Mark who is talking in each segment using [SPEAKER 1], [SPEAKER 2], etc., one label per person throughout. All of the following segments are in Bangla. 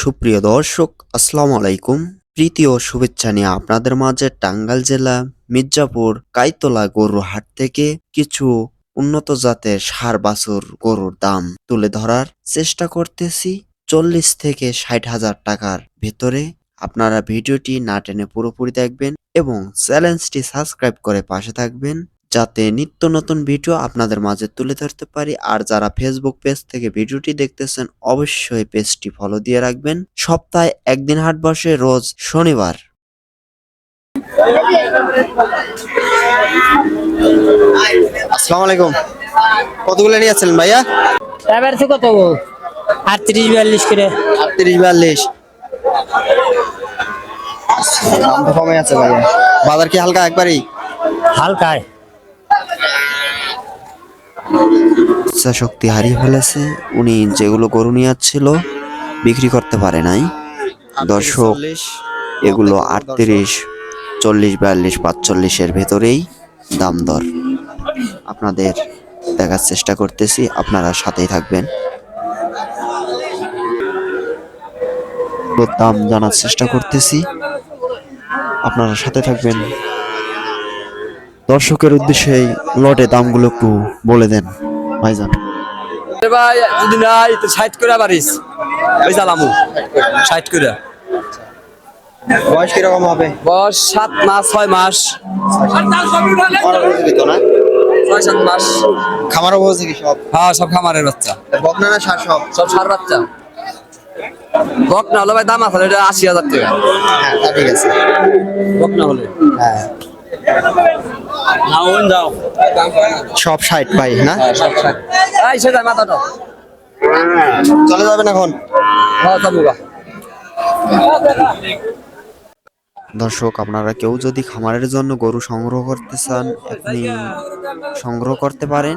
[SPEAKER 1] সুপ্রিয় দর্শক, আসসালামু আলাইকুম। প্রীতি ও শুভেচ্ছা নিয়ে আপনাদের মাঝে টাঙ্গাইল জেলা, মির্জাপুর, কাইতলা গরুর হাট থেকে কিছু উন্নত জাতের সার বাছুর গরুর দাম তুলে ধরার চেষ্টা করতেছি। চল্লিশ থেকে ষাট হাজার টাকার ভেতরে আপনারা ভিডিওটি না টেনে পুরোপুরি দেখবেন এবং চ্যানেলটি সাবস্ক্রাইব করে পাশে থাকবেন। যাতে নিত্য নতুন ভিডিও আপনাদের মাঝে তুলে ধরতে পারি। আর যারা ফেসবুক পেজ থেকে ভিডিওটি দেখতেছেন অবশ্যই পেজটি ফলো দিয়ে রাখবেন। সপ্তাহে একদিন হাট বসে রোজ শনিবার। আসসালামু আলাইকুম। কতগুলো নিয়ে আসছিলেন ভাইয়া?
[SPEAKER 2] এবার তো কত আটত্রিশ বিয়াল্লিশ করে।
[SPEAKER 1] আটত্রিশ বিয়াল্লিশ। দাম তো কমে আছে ভাইয়া। বাজার কি হালকা একবারই?
[SPEAKER 2] হালকায়।
[SPEAKER 1] ইচ্ছা শক্তি হারিয়ে ফেলেছে। উনি যেগুলো গরু নিয়ে যাচ্ছিল বিক্রি করতে পারে নাই। দর্শক, এগুলো আটত্রিশ, চল্লিশ, বিয়াল্লিশ, পাঁচচল্লিশের ভেতরেই দাম দর। আপনাদের দেখার চেষ্টা করতেছি, আপনারা সাথেই থাকবেন। দাম জানার চেষ্টা করতেছি, আপনারা সাথে থাকবেন। দর্শকের উদ্দেশ্যে এই লটে দামগুলো একটু বলে দেন ভাইজান।
[SPEAKER 3] ভাই যদি নাই তো ষাট করে পারিস ওই চালামু ষাট করে।
[SPEAKER 1] বয়স কীরকম হবে?
[SPEAKER 3] বয়স সাত মাস ছয় মাস। ছয় সাত মাস।
[SPEAKER 1] খামার অবস্থা কি সব?
[SPEAKER 3] হ্যাঁ সব খামারের বাচ্চা।
[SPEAKER 1] বকনা না সার সব?
[SPEAKER 3] সব সার বাচ্চা। হলে ভাই দাম আছে এটা আশি হাজার টাকা।
[SPEAKER 1] হ্যাঁ ঠিক আছে।
[SPEAKER 3] বক হলে।
[SPEAKER 1] হ্যাঁ। সব ষাট পাই না?
[SPEAKER 3] হ্যাঁ
[SPEAKER 1] চলে যাবেন এখন?
[SPEAKER 3] হ্যাঁ
[SPEAKER 1] দর্শক আপনারা কেউ যদি খামারের জন্য গরু সংগ্রহ করতে চান আপনি সংগ্রহ করতে পারেন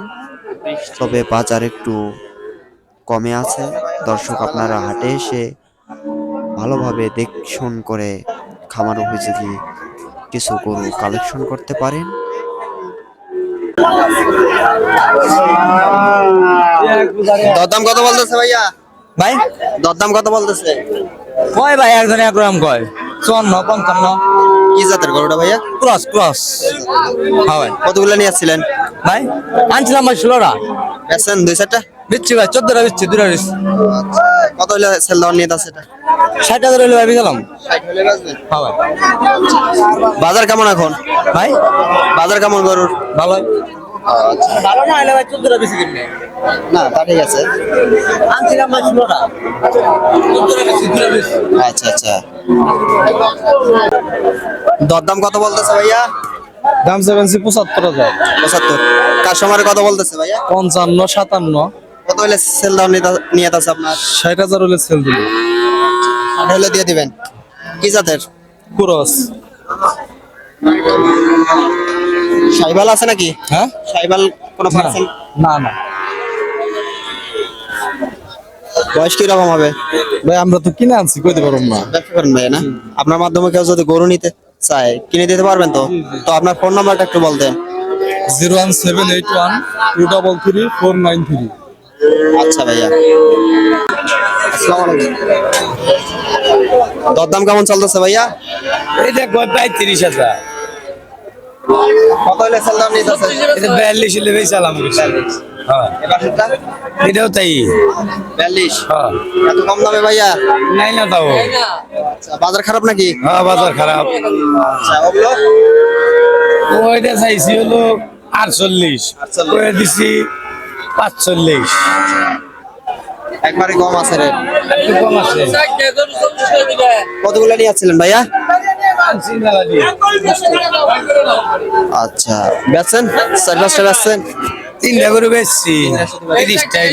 [SPEAKER 1] তবে বাজার একটু কমে আছে। দর্শক আপনারা হাটে এসে ভালোভাবে দেখশন করে খামার উপযোগী কিছু গরু কালেকশন করতে পারেন। দরদাম কত বলতেছে ভাইয়া?
[SPEAKER 2] ভাই?
[SPEAKER 1] দরদাম কত বলতেছে?
[SPEAKER 2] কয় ভাই? একজন এক গ্রাম কয়? চুয়ান্ন পঞ্চান্ন।
[SPEAKER 1] কি জাতের গরুটা ভাইয়া?
[SPEAKER 2] Cross cross. হ্যাঁ ভাই।
[SPEAKER 1] কতগুলো নিয়ে আসছিলেন?
[SPEAKER 2] ভাই আনছিলাম ভাই ষোলোটা।
[SPEAKER 1] বেচছেন দুই চারটা?
[SPEAKER 2] বিচ্ছি ভাই চোদ্দটা বিচ্ছি দুটা
[SPEAKER 1] কত হইলে সেল দেওয়ার নিয়ে আছে এটা?
[SPEAKER 2] ষাট হাজার হইলে ভাই গেলাম।
[SPEAKER 1] হলে
[SPEAKER 2] হ্যাঁ
[SPEAKER 1] বাজার কেমন এখন?
[SPEAKER 2] ভাই
[SPEAKER 1] বাজার কেমন গরুর?
[SPEAKER 2] ভালো? ভালো না হলে ভাই চোদ্দটা বেশি কিনবে।
[SPEAKER 1] না তা ঠিক আছে।
[SPEAKER 2] আনছিলাম ভাই ষোলোটা।
[SPEAKER 1] আচ্ছা আচ্ছা। দরদাম কত বলতেছে ভাইয়া?
[SPEAKER 4] দাম সেভেন্সি পঁচাত্তর হাজার।
[SPEAKER 1] পঁচাত্তর। কাস্টমারে কত বলতেছে ভাইয়া?
[SPEAKER 4] পঞ্চান্ন সাতান্ন।
[SPEAKER 1] কত হলে সেল দাম নিয়ে- আছে আপনার?
[SPEAKER 4] ষাট হাজার হলে সেল দিল
[SPEAKER 1] হলে দিয়ে দিবেন। কি জাতের?
[SPEAKER 4] কুরস।
[SPEAKER 1] সাইবাল আছে নাকি?
[SPEAKER 4] হ্যাঁ?
[SPEAKER 1] সাইবাল কোনো পার্সেন্ট
[SPEAKER 4] না না।
[SPEAKER 1] বয়স কীরকম হবে?
[SPEAKER 4] ভাই আমরা তো কিনে আনছি কইতে পারব না।
[SPEAKER 1] ব্যবসা করেন ভাই না? আপনার মাধ্যমে কেউ যদি গরু নিতে চায় কিনে দিতে পারবেন তো? তো আপনার ফোন নাম্বারটা একটু বলতেন।
[SPEAKER 4] Zero one seven eight one two double three four nine three.
[SPEAKER 1] আচ্ছা ভাইয়া। দরদাম কেমন চলতেছে ভাইয়া?
[SPEAKER 2] এটা কয় পঁয়ত্রিশ হাজার।
[SPEAKER 1] কত হলে সেল নিতেছে?
[SPEAKER 2] এটা বিয়াল্লিশ হলে বেশি চালাম হ্যাঁ। এটাও তাই।
[SPEAKER 1] বিয়াল্লিশ?
[SPEAKER 2] হ্যাঁ।
[SPEAKER 1] এত কম দামে ভাইয়া?
[SPEAKER 2] নাই না তাও।
[SPEAKER 1] আচ্ছা বাজার খারাপ নাকি?
[SPEAKER 2] হ্যাঁ বাজার খারাপ।
[SPEAKER 1] আচ্ছা ওগুলো
[SPEAKER 2] ওইটা চাইছি হলো আটচল্লিশ। দিছি পাঁচচল্লিশ।
[SPEAKER 1] একবারে কম আছে রে।
[SPEAKER 2] কম আছে।
[SPEAKER 1] কতগুলো নিয়ে আসছিলেন ভাইয়া? আচ্ছা বেচছেন? চার পাঁচটা বেচছেন?
[SPEAKER 2] তিনটা করে বেচছি। তিরিশটাই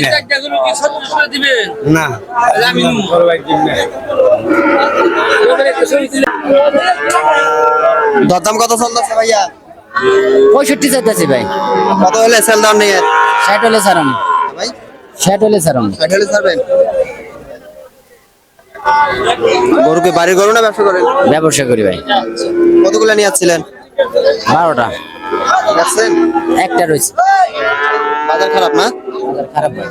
[SPEAKER 2] না।
[SPEAKER 1] দরদাম কত চলতেছে ভাইয়া?
[SPEAKER 5] পঁয়ষট্টি চাইতেছি ভাই।
[SPEAKER 1] কত হলে সেল দাম নিয়ে?
[SPEAKER 5] ষাট হলে ছাড়াম
[SPEAKER 1] ভাই?
[SPEAKER 5] ষাট হলে ছাড়াম
[SPEAKER 1] ষাট হলে ছাড়বেন? গরু কি বাড়ির গরু না ব্যবসা করেন
[SPEAKER 5] ব্যবসা করি ভাই।
[SPEAKER 1] কতগুলো নিয়ে আসছিলেন?
[SPEAKER 5] বারোটা। একটা রয়েছে।
[SPEAKER 1] বাজার খারাপ না?
[SPEAKER 5] খারাপ ভাই।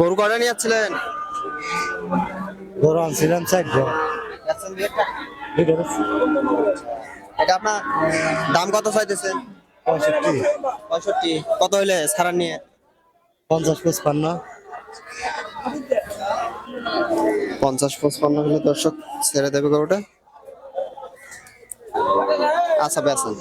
[SPEAKER 1] গরু কটা নিয়ে যাচ্ছিলেন
[SPEAKER 2] গরু আনছিলাম চারটে
[SPEAKER 5] এটা আপনার দাম কত চাইতেছেন?
[SPEAKER 2] পঁয়ষট্টি।
[SPEAKER 5] পঁয়ষট্টি কত হইলে সারা নিয়ে?
[SPEAKER 2] পঞ্চাশ পঁচপান্ন।
[SPEAKER 5] পঞ্চাশ পঁচপান্ন হলে দর্শক ছেড়ে দেবে গরুটা? আচ্ছা বেচেন।